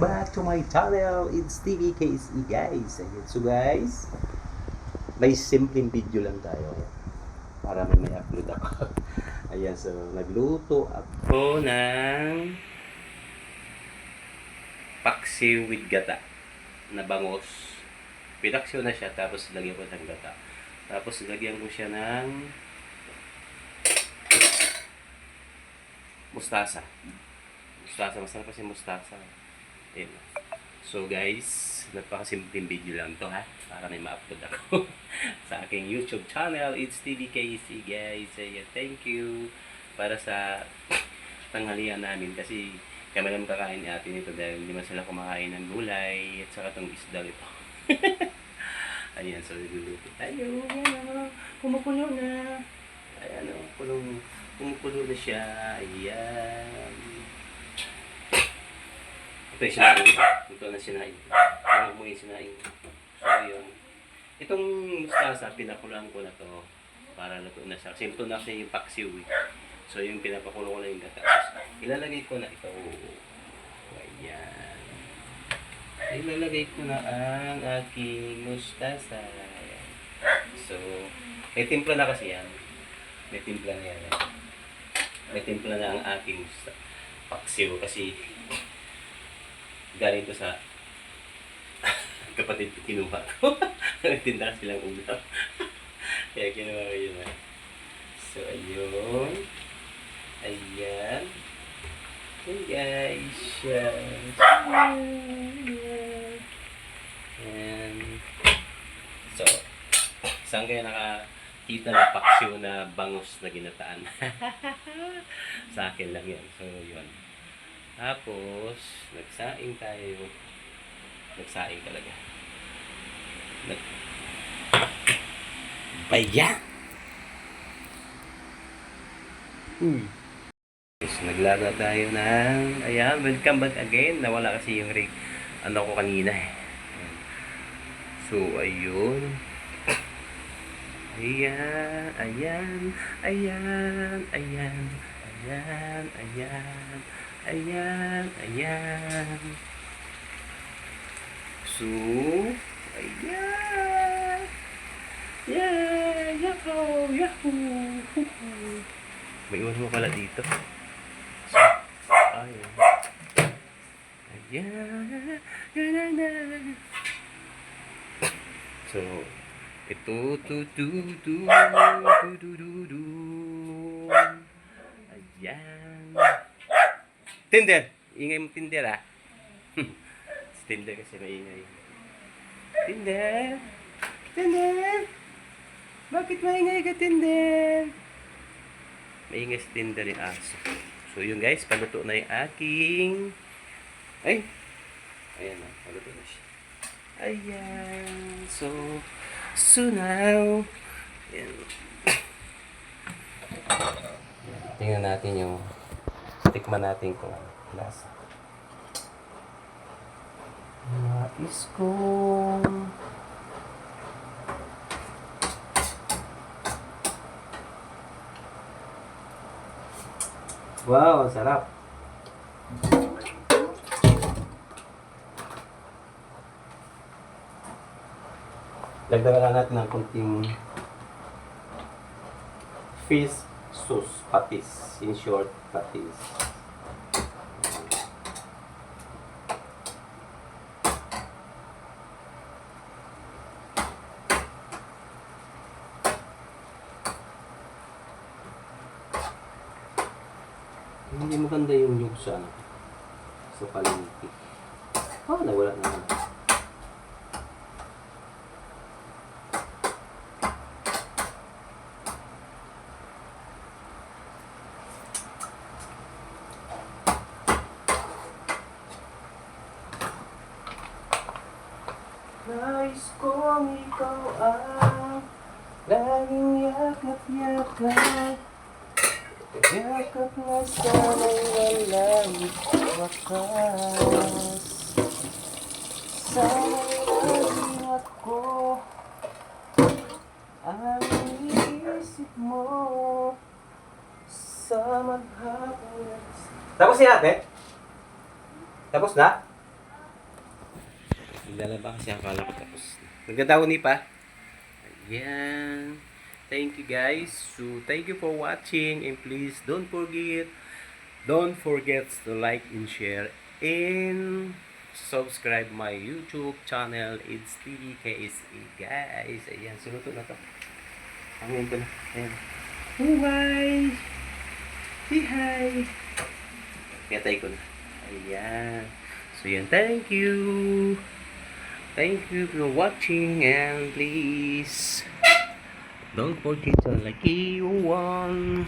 back to my channel. It's TV KSE guys. Ayan. So guys, may simpleng video lang tayo. Para may may upload ako. Ayan, so nagluto ako ng paksiw with gata na bangos. Pinaksiw na siya, tapos lagyan ko ng gata. Tapos lagyan ko siya ng mustasa. Mustasa, masarap kasi mustasa. Ayan. So guys, napakasimpleng video lang to ha. Para may ma-upload ako sa aking YouTube channel. It's TVKC guys. Ayan, thank you para sa tanghalian namin kasi kami lang kakain ni ate nito dahil hindi man sila kumakain ng gulay at saka itong isda ito. Ayan, so niluluto tayo. Ayan o, kumukulo na. Ayan o, kulong, kumukulo na siya. Ayan. Ito yung sinain. Ito na sinain. Ano mo yung sinain. So, yun. Itong mustasa, pinakulang ko na to para luto na siya. Simple na siya yung paksiw eh. So, yung pinapakulo ko na yung gata. Ilalagay ko na ito. Ayan. Ilalagay ko na ang aking mustasa. So, may timpla na kasi yan. May timpla na yan. eh. May timpla na ang aking paksiw kasi galing to sa kapatid ko kinuha ko. Nagtinda silang ulam. Kaya kinuha ko yun. ah. So, ayun. Ayan. Ayan guys. Yan. Ayan. So, saan kayo nakakita ng paksiw na bangus na ginataan? Sa akin lang yan. So, yun. Tapos, nagsaing tayo. Nagsaing talaga. Nag... Baya! Uy. Yes, naglaga tayo ng... Ayan, welcome back again. Nawala kasi yung rig... Ano ko kanina eh. So, ayun. Ayan, ayan, ayan, ayan, ayan, ayan, ayan, ayan. So, ayan. Yeah, yahoo, yahoo. May iwan mo pala dito. So, ayan. Ayan, ayan, So, ito, tu, tu, tu, tu, tu, tu, tu. Ayan. Tinder! Ingay mo Tinder ah. Tinder kasi maingay. Tinder! Tinder! Bakit maingay ka Tinder? Maingay si Tinder yung aso. So yun guys, paluto na yung aking... Ay! Ayan na, paluto na siya. Ayan. So, so now, ayan. Tingnan natin yung tikman natin kung ano lasa. Nais kong Wow, sarap. Dagdagan lang natin ng kunting fish sauce, patis. In short, patis. Hindi maganda yung yung sa ano, sa palengke. Ah, nawala na naman. Nais kong ikaw ang laging yakap-yakap Yakap na sana'y walang wakas Sana'y laging ako Ang iniisip mo Sa maghapon Tapos si ate? Tapos na? Naglalaba kasi akala ko tapos. Nagdadaw ni pa. Ayan. Thank you guys. So, thank you for watching and please don't forget don't forget to like and share and subscribe my YouTube channel. It's TVKSE guys. Ayan, sunod na to. Hangin ko na. Ayan. Oh, hi! Say hi! Kaya ko na. Ayan. So, yan. Thank you. Thank you for watching and please don't forget to like you one.